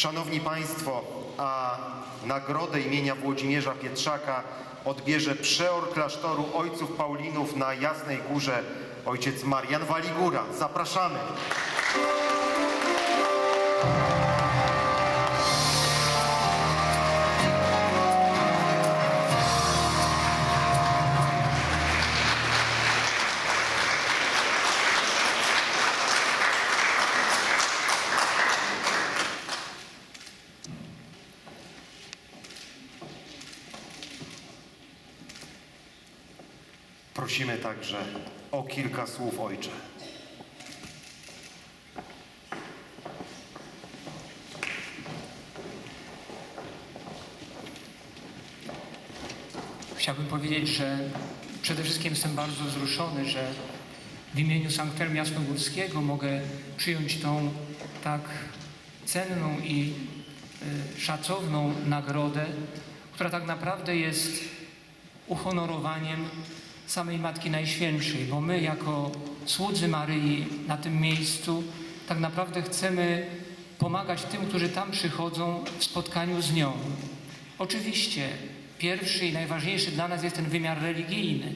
Szanowni Państwo, a nagrodę imienia Włodzimierza Pietrzaka odbierze przeor klasztoru ojców Paulinów na Jasnej Górze, ojciec Marian Waligura. Zapraszamy. Prosimy także o kilka słów, ojcze. Chciałbym powiedzieć, że przede wszystkim jestem bardzo wzruszony, że w imieniu Sanktelum Jasnogórskiego mogę przyjąć tą tak cenną i y, szacowną nagrodę, która tak naprawdę jest uhonorowaniem samej Matki Najświętszej, bo my jako słudzy Maryi na tym miejscu tak naprawdę chcemy pomagać tym, którzy tam przychodzą w spotkaniu z nią. Oczywiście pierwszy i najważniejszy dla nas jest ten wymiar religijny,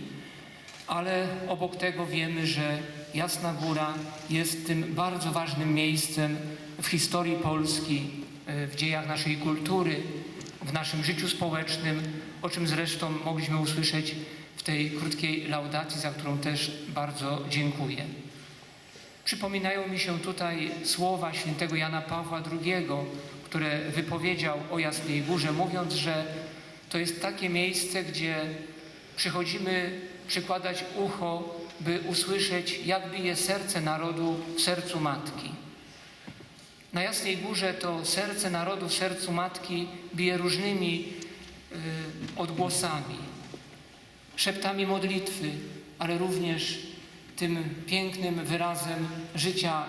ale obok tego wiemy, że Jasna Góra jest tym bardzo ważnym miejscem w historii Polski, e, w dziejach naszej kultury, w naszym życiu społecznym, o czym zresztą mogliśmy usłyszeć w tej krótkiej laudacji, za którą też bardzo dziękuję. Przypominają mi się tutaj słowa świętego Jana Pawła II, które wypowiedział o Jasnej Górze, mówiąc, że to jest takie miejsce, gdzie przychodzimy przykładać ucho, by usłyszeć, jak bije serce narodu w sercu matki. Na Jasnej Górze to serce narodu w sercu matki bije różnymi odgłosami, szeptami modlitwy, ale również tym pięknym wyrazem życia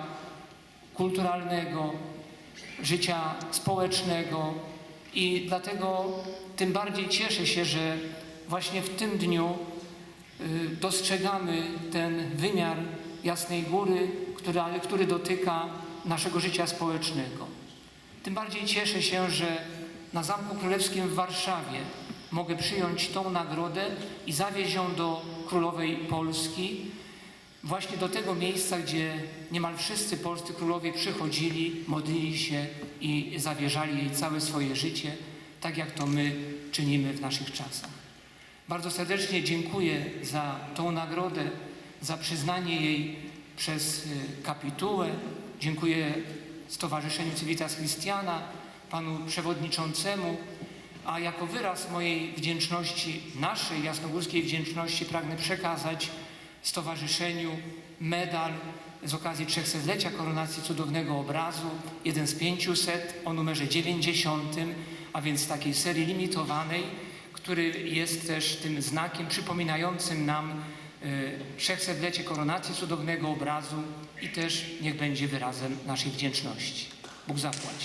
kulturalnego, życia społecznego i dlatego tym bardziej cieszę się, że właśnie w tym dniu y, dostrzegamy ten wymiar Jasnej Góry, która, który dotyka naszego życia społecznego. Tym bardziej cieszę się, że na Zamku Królewskim w Warszawie mogę przyjąć tą nagrodę i zawieźć ją do Królowej Polski, właśnie do tego miejsca, gdzie niemal wszyscy polscy królowie przychodzili, modlili się i zawierzali jej całe swoje życie, tak jak to my czynimy w naszych czasach. Bardzo serdecznie dziękuję za tą nagrodę, za przyznanie jej przez y, kapitułę. Dziękuję Stowarzyszeniu Civitas Christiana, panu przewodniczącemu, a jako wyraz mojej wdzięczności, naszej jasnogórskiej wdzięczności pragnę przekazać Stowarzyszeniu medal z okazji 300-lecia koronacji cudownego obrazu, jeden z 500 o numerze 90, a więc takiej serii limitowanej, który jest też tym znakiem przypominającym nam y, 300-lecie koronacji cudownego obrazu i też niech będzie wyrazem naszej wdzięczności. Bóg zapłać.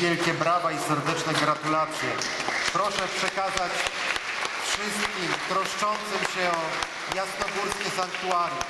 Wielkie brawa i serdeczne gratulacje. Proszę przekazać wszystkim troszczącym się o jasnogórskie sanktuarium.